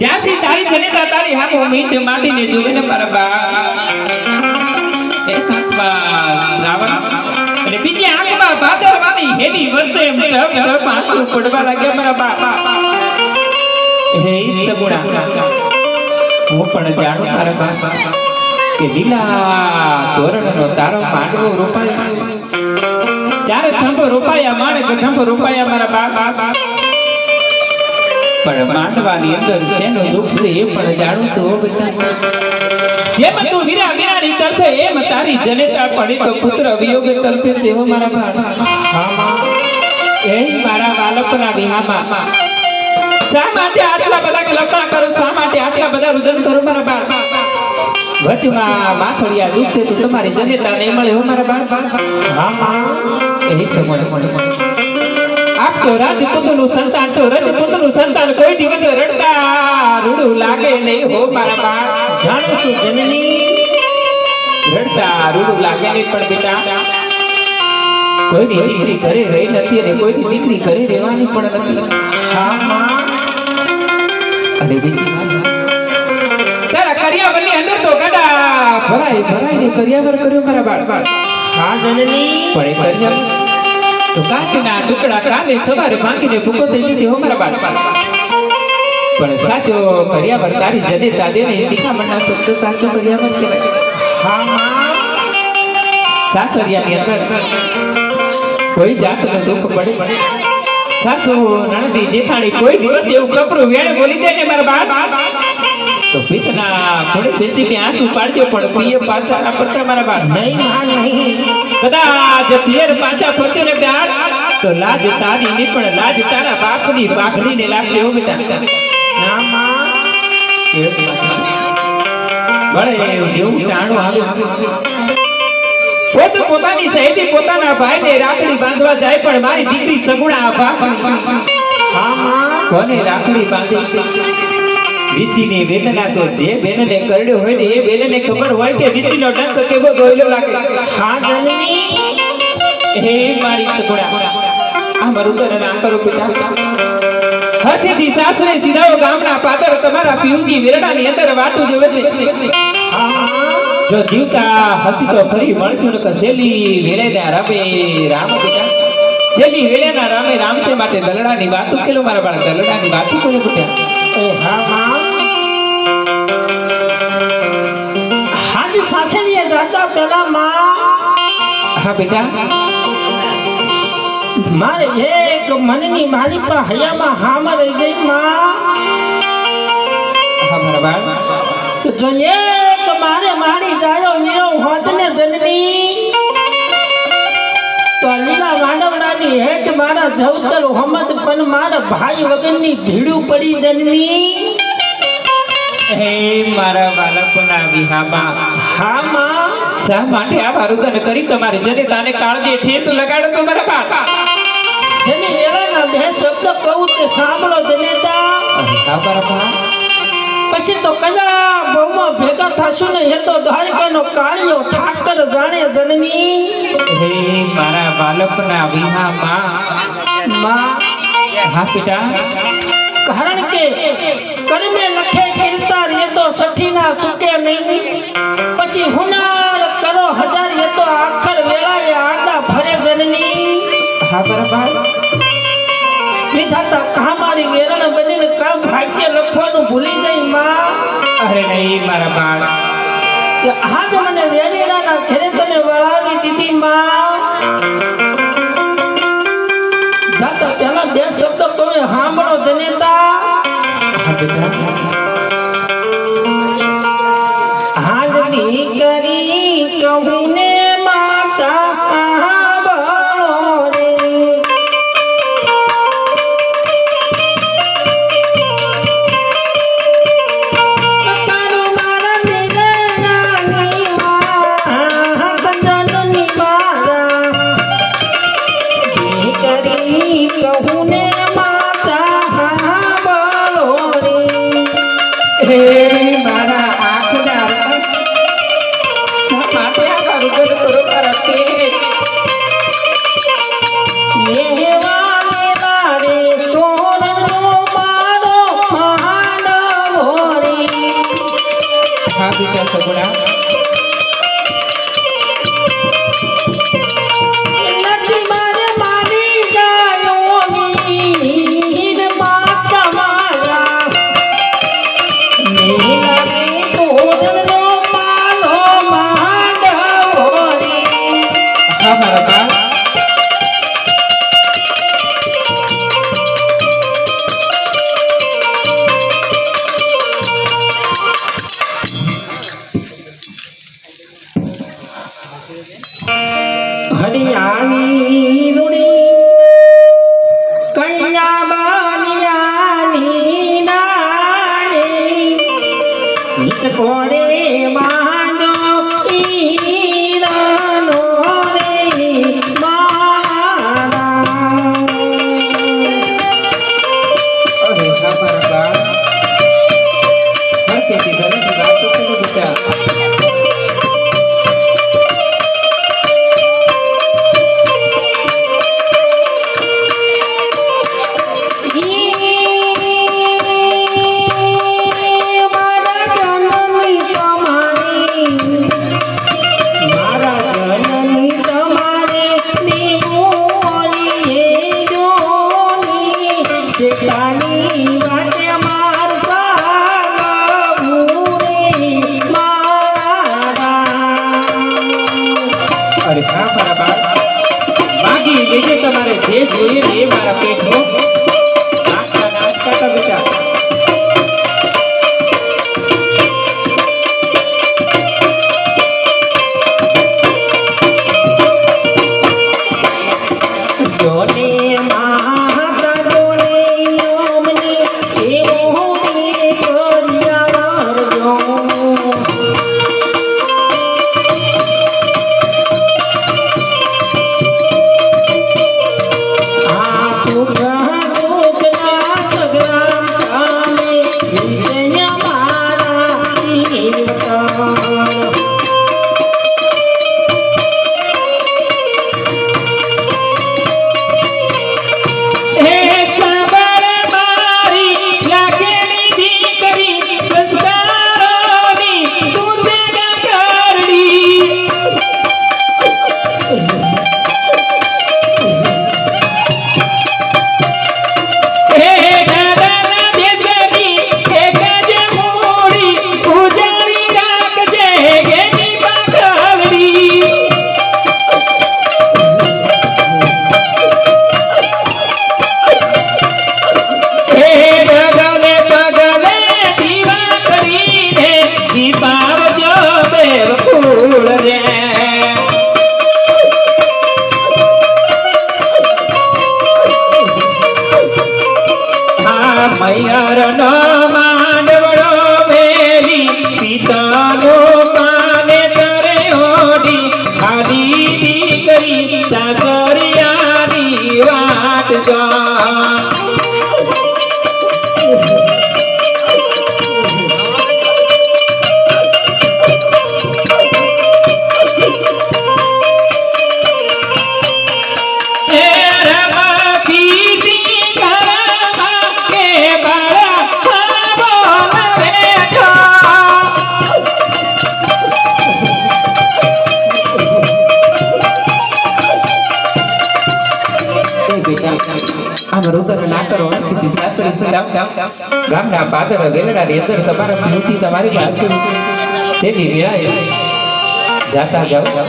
જ્યાંથી તારી જનતા તારી હાથો મીઠ માટીને જોવે ને મારા બા. હે પણ જાણું કે લીલા તોરણનો તારો માંડવો રોપાયો. ચારે થંભ રોપાયા માણે થંભો રોપાયા મારા બા બા. પણ માંડવાની અંદર શેનું દુઃખ છે એ પણ જાણું છું બેટા. જેમ તું વીરા વીરાની તરફે, એમ તારી જનેતા પડી તો પુત્ર વિયોગ તરફે હો મારા બા એ મારા બાળકના વિહામાં. શા માટે આટલા બધા કલ્પના કરો? શા માટે આટલા બધા રુદન કરો મારા બાળ વચમાં માથડિયા દુખશે તો તમારી જનેતા નહીં મળે હો મારા હા એ સમય આપ તો રાજપૂતનું સંતાન છો રાજપૂતનું સંતાન કોઈ દિવસ રડતા રૂડું લાગે નહીં હો મારા બા જાણું છું જનની? રડતા રૂડું લાગે નહીં પણ બેટા. કોઈની દીકરી ઘરે રહી નથી અને કોઈની દીકરી ઘરે રહેવાની પણ નથી. અને બીજી તારા કરિયાવરની અંદર તો ગડા ભરાય ભરાય કરિયાવર કર્યો મારા બાળ બાળ. હા જનની? પણ એ કરિયાવર તો કાચના ટુકડા કાલે સવારે ભાંગીને ભૂકો થઈ જશે હો મારા બાળ પણ સાચો કરિયાવર તારી જનેતા દેને શિખામણના શબ્દ સાચો કરિયાવર કહેવાય. હા માં સાસરિયાની અંદર કોઈ જાતનું દુઃખ પડે. સાસુ, નણંદી, જેઠાણી કોઈ દિવસ એવું કપરું વેણ બોલી જાય ને મારા બાળ તો પિતના થોડી બેસી ને આંસુ પાડજો, પણ પીએ પાછા ના પડતા મારા બાળ નહીં માં નહીં. કદાચ પિયર પાછા ફરશે ને બાળ તો લાજ તારી ની પણ લાજ તારા બાપની પાઘડીને લાગશે હો બેટા. ના ભલે જેવું ટાણું આવે. પોત પોતાની સહેલી પોતાના ભાઈને રાખડી બાંધવા જાય, પણ મારી દીકરી સગુણા બાપ કોને રાખડી બાંધી? વિસીની વેદના તો જે બેનને કરડ્યો હોય ને એ બેનને ખબર હોય કે વિસીનો ડંક કેવો દોયલો લાગે. હા જનની હે, મારી સગુણા. આ મારું તો ના કરો પિતા હથેથી સાસરે સીધાઓ ગામના પાદર તમારા પિયુજી વેરડાની અંદર વાટું જોવે છે જો જીવતા હસી તો ફરી મળશું ને સેલી વેરેના રામે રામ બેટા. સેલી વેળેના રામે રામસે માટે દલડાની વાતો કેલો, મારા બાળક દલડાની વાતો કોને બેટા. એ હા માં પેલા માં હા બેટા. મારે એક મનની મારી પર હૈયામાં હામાં રહી ગઈ માં. હા બરાબર જો એક મારે મારી જાયો મીરો હોત ને જનની. તો લીલા માંડવડાની હેઠ મારા જવતર હમત પણ મારા ભાઈ વગરની ભીડું પડી જનની. હે મારા બાળકોના વિહામાં. હા માં. શા માટે આ વારુદન કરી તમારી. જનેતાને કાળજે ઠેસ લગાડો છો મારા શનિ વેળાના બે શબ્દ કહું તે સાંભળો જનેતા. હા મારા બાળ પછી તો કજા બહુમાં ભેગા થશું ને એ તો દ્વારકાનો કાળિયો ઠાકર જાણે જનની. હે મારા બાળકના વિહા માં હા પિતા કારણ કે કર્મે લખે કીર્તન એ તો સઠીના સુકે નહીં. પછી હુનાર હા મારા બાળ વેરણ બનીને કામ ભાગ્ય લખવાનું ભૂલી ગઈ માં. અરે નહીં મારા બાળ. કે આજ મને વેરીડાના ઘરે તને વળાવી દીધી માં. જાતા પહેલા બે શબ્દ તમે સાંભળો જનેતા. હા બેટા. મારા આંખના માથે મારું ગરુ કરો મારા પેટ એવા Happy Festival. હરિયાણી આ ગામના પાદર ગેલડાની અંદર તમારા પીછી તમારી પાસે. શેલી વિરાય જાતા જાઓ.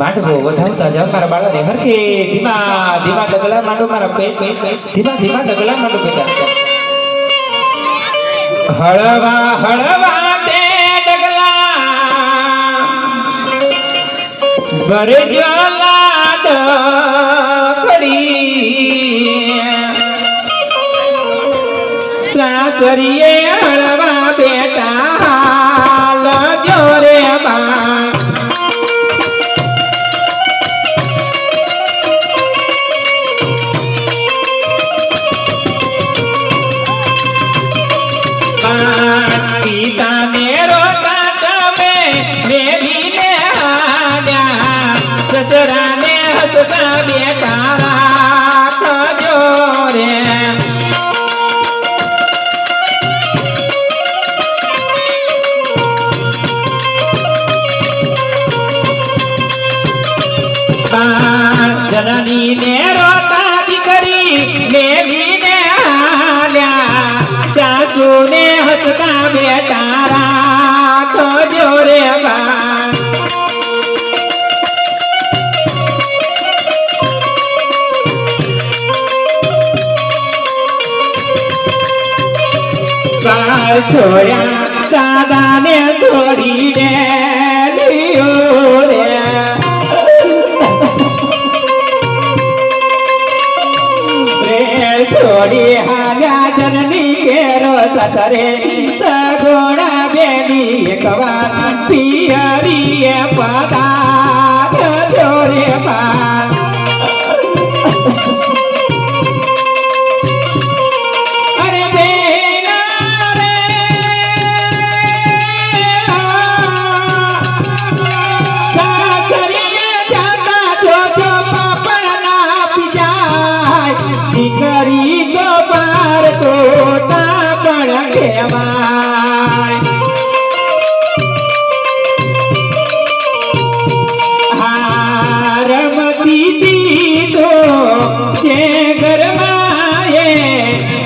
માંડવો વધાવતા જાઓ. મારા બાળાને હરખે ધીમા ધીમા ડગલા માંડો મારા પે ધીમા ધીમા ડગલા માંડો બેટા હળવા હળવા તે ડગલા ભરજો લાડ કડી સાસરીએ હળવા જનની ને રોતા દીકરી મેલી ને હાલ્યા સાસુ ને હસતા બેટા રાખજો રે બા સોયા દાદાને થોડી સોડી હાલ્યા જનની એરો સતરે સગોણા બેની એક વાર પિયા রে আমায়। হারমতি তো সে গরমায়ে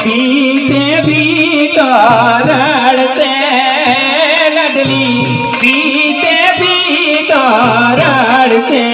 পিতে ভিতর রড়তে লাডলি পিতে ভিতর রড়তে